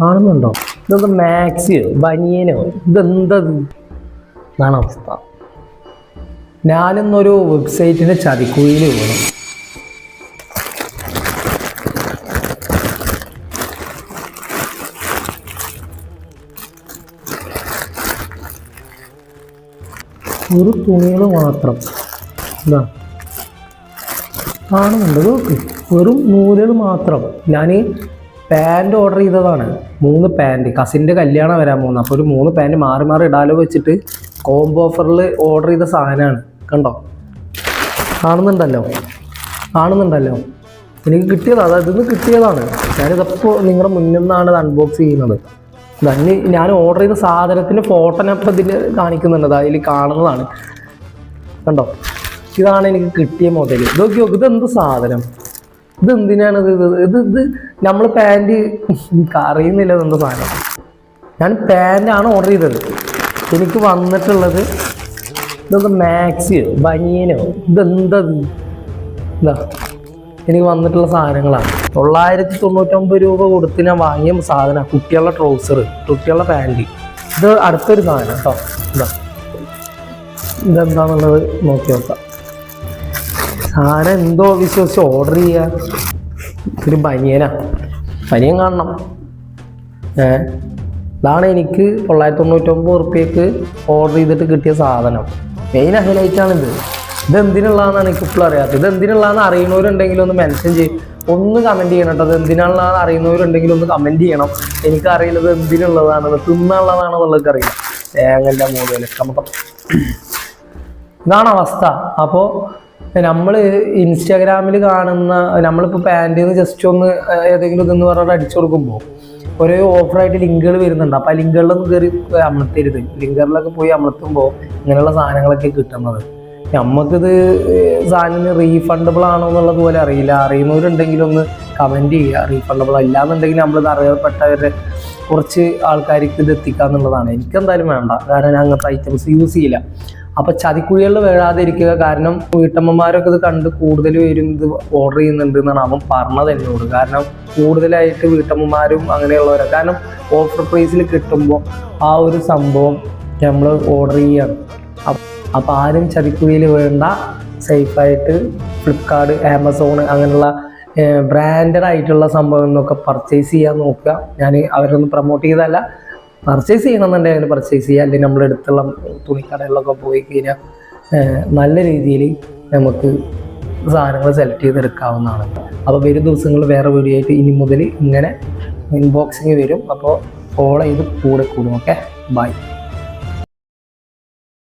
കാണുന്നുണ്ടോ? ഇതെന്താ മാക്സിയോ ബനിയനോ? ഇതെന്തത്? എന്നാണ് അവസ്ഥ. ഞാനിന്നൊരു വെബ്സൈറ്റിന്റെ ചതിക്കുഴിയിൽ പോകണം ഒരു തുണികൾ മാത്രം എന്താ കാണുന്നുണ്ട്. വെറും നൂലുകൾ മാത്രം. ഞാൻ പാന്റ് ഓർഡർ ചെയ്തതാണ്. മൂന്ന് പാന്റ്. കസിന്റെ കല്യാണം വരാൻ പോകുന്നത് അപ്പോൾ ഒരു മൂന്ന് പാന്റ് മാറി മാറി ഇടാലോ വെച്ചിട്ട് കോംബോ ഓഫറിൽ ഓർഡർ ചെയ്ത സാധനമാണ് കണ്ടോ? കാണുന്നുണ്ടല്ലോ? കാണുന്നുണ്ടല്ലോ? എനിക്ക് കിട്ടിയതാണ് അതായത് ഇത് കിട്ടിയതാണ്. ഞാനിതപ്പോൾ നിങ്ങളുടെ മുന്നിൽ നിന്നാണ് ഇത് അൺബോക്സ് ചെയ്യുന്നത്. തന്നെ ഞാൻ ഓർഡർ ചെയ്ത സാധനത്തിന്റെ ഫോട്ടോനെ ഞാൻ ഇപ്പോൾ ഇതിൽ കാണിക്കുന്നുണ്ട് അതിൽ കാണുന്നതാണ്. കണ്ടോ? ഇതാണ് എനിക്ക് കിട്ടിയ മുതൽ ഇതൊക്കെ ഇതെന്ത് സാധനം? ഇത്? എന്തിനാണ് ഇത് ഇത് ഇത് നമ്മൾ പാന്റ് അറിയുന്നില്ല ഇതെന്ത് സാധനം. ഞാൻ പാന്റാണ് ഓർഡർ ചെയ്തത്. എനിക്ക് വന്നിട്ടുള്ളത് ഇതെന്താ മാക്സിയോ ബനിയനോ ഇതെന്തത് എന്താ എനിക്ക് വന്നിട്ടുള്ള സാധനങ്ങളാണ്. തൊള്ളായിരത്തി തൊണ്ണൂറ്റൊമ്പത് രൂപ കൊടുത്ത് ഞാൻ വാങ്ങിയ സാധനം. കുട്ടികളുടെ ട്രൗസർ കുട്ടികളുടെ പാന്റ് ഇത് അടുത്തൊരു സാധനം കേട്ടോ. ഇതാ. ഇതെന്താണെന്നുള്ളത് നോക്കി നോക്കാം. സാധനം എന്തോ വിശ്വസിച്ച് ഓർഡർ ചെയ്യുക ഒരു ബനിയനാ ബനിയൻ കാണണം. ഏ? ഇതാണ് എനിക്ക് തൊള്ളായിരത്തി തൊണ്ണൂറ്റൊമ്പത് ഉറുപ്പ്യക്ക് ഓർഡർ ചെയ്തിട്ട് കിട്ടിയ സാധനം. മെയിൻ ഹൈലൈറ്റാണിത് ഇത് എന്തിനുള്ളതാണെന്ന് എനിക്ക് ഇപ്പോഴും അറിയാത്തത്. ഇത് എന്തിനുള്ളതാണെന്ന് അറിയുന്നവരുണ്ടെങ്കിലും ഒന്ന് മെൻഷൻ ചെയ്യും. ഒന്ന് കമന്റ് ചെയ്യണം കേട്ടോ. അത് എന്തിനുള്ളതാണെന്ന് അറിയുന്നവരുണ്ടെങ്കിലും ഒന്ന് കമന്റ് ചെയ്യണം. എനിക്കറിയുന്നത് ഇത് എന്തിനുള്ളതാണ് തിന്നുള്ളതാണെന്നുള്ളത് അറിയില്ല തേങ്ങന്റെ മൂലയിലൊക്കെ. നമുക്ക് ഇതാണ് അവസ്ഥ അപ്പോൾ നമ്മൾ ഇൻസ്റ്റാഗ്രാമിൽ കാണുന്ന നമ്മളിപ്പോൾ പാന്റിൽ നിന്ന് ജസ്റ്റ് ഒന്ന് ഏതെങ്കിലും ഇതെന്ന് പറഞ്ഞിട്ട് അടിച്ചു കൊടുക്കുമ്പോൾ ഓരോ ഓഫറായിട്ട് ലിങ്കുകൾ വരുന്നുണ്ട്. അപ്പോൾ ആ ലിങ്കുകളിലൊന്നും കയറി അമർത്തരുത്. ലിങ്കുകളിലൊക്കെ പോയി അമർത്തുമ്പോൾ ഇങ്ങനെയുള്ള സാധനങ്ങളൊക്കെ കിട്ടുന്നത്. നമുക്കിത് സാധനം റീഫണ്ടബിൾ ആണോ എന്നുള്ളത് പോലെ അറിയില്ല. അറിയുന്നവരുണ്ടെങ്കിൽ ഒന്ന് കമന്റ് ചെയ്യുക. റീഫണ്ടബിൾ അല്ല എന്നുണ്ടെങ്കിൽ നമ്മളിത് അറിയപ്പെട്ടവരുടെ കുറച്ച് ആൾക്കാർക്ക് ഇത് എത്തിക്കാന്നുള്ളതാണ്. എനിക്കെന്തായാലും വേണ്ട. കാരണം ഞാൻ അങ്ങനത്തെ ഐറ്റംസ് യൂസ് ചെയ്യില്ല. അപ്പൊ ചതിക്കുഴികളിൽ വീഴാതെ ഇരിക്കുക കാരണം വീട്ടമ്മമാരൊക്കെ ഇത് കണ്ട് കൂടുതൽ പേരും ഇത് ഓർഡർ ചെയ്യുന്നുണ്ട് എന്നാണ് അവൻ പറഞ്ഞത് എന്നോട്. കാരണം കൂടുതലായിട്ട് വീട്ടമ്മമാരും അങ്ങനെയുള്ളവരാണ് കാരണം ഓഫർ പ്രൈസിൽ കിട്ടുമ്പോൾ ആ ഒരു സംഭവം നമ്മൾ ഓർഡർ ചെയ്യാണ്. അപ്പോൾ ആരും ചതിക്കുഴിയിൽ വേണ്ട സേഫായിട്ട് ഫ്ലിപ്കാർട്ട് ആമസോൺ അങ്ങനെയുള്ള ബ്രാൻഡഡ് ആയിട്ടുള്ള സംഭവം എന്നൊക്കെ പർച്ചേസ് ചെയ്യാൻ നോക്കുക. ഞാൻ അവരൊന്നും പ്രൊമോട്ട് ചെയ്തതല്ല. പർച്ചേസ് ചെയ്യണമെന്നുണ്ടെങ്കിൽ പർച്ചേസ് ചെയ്യുക അല്ലെങ്കിൽ നമ്മുടെ അടുത്തുള്ള തുണിക്കടകളിലൊക്കെ പോയി കഴിഞ്ഞാൽ നല്ല രീതിയിൽ നമുക്ക് സാധനങ്ങൾ സെലക്ട് ചെയ്തെടുക്കാവുന്നതാണ്. അപ്പോൾ വരും ദിവസങ്ങൾ വേറെ വീഡിയോ ആയിട്ട് ഇനി മുതൽ ഇങ്ങനെ ഇൻബോക്സിങ് വരും. അപ്പോൾ ഫോളോ ചെയ്ത് കൂടെ കൂടും. Okay bye